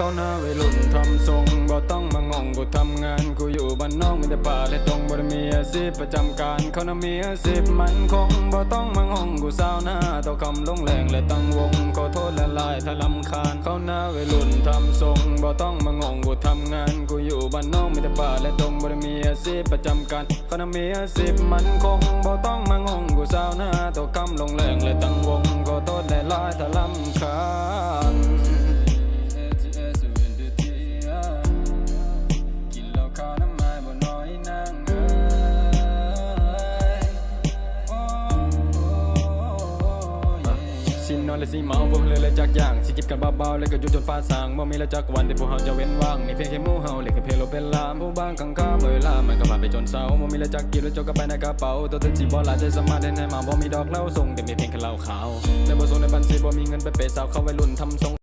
เาหน้าวัยรุ่นทำทรงบ่ต้องมางงกูทำงาน กูอยู่บ้านนอกมีแต่ป่าและตรงบ่ได้มีอาชีพประจำการเขาน่ะมีอาชีพมันคงบ่ต้องมางงกูสาวหน้าต่อคำลงแรงและตั้งวงขอโทษละลายถ้าลำคาญเขาหน้าวัยรุ่นทำทรงบ่ต้องมางงกูทำงาน กูอยู่บ้านนอกมีแต่ป่าและตรงบ่ได้มีอาชีพประจำการเขาน่ะมีอาชีพมันคงบ่ต้องมางงกูสาวหน้าต่อคำลงแรงและตั้งวงขอโทษละลายถ้าลำคาญ สินนอนและสีเมาบ่เลยเลยจักอย่างสิจิบกันเบาๆแล้วก็อยู่จนฟ้าสางบ่มีและจักวันที่พวกเฮาจะเว้นว่างนี่เพียงแค่หมู่เฮาเล็กแค่เพลโลเป็นลามผู้บางข้างข้าเมื่อลามันก็ผ่านไปจนเศร้าบ่มีและจักกินแล้วจกก็ไปในกระเป๋าตัวถึงสิบ่หลายใจสมารถเห็นให้มาบ่มีดอกเหล้าส่งแต่มีเพียงแค่เหล้าขาวแต่บ่ส่งในบัญชีบ่มีเงินไปเปย์สาวเข้าวัยรุ่นทำทรง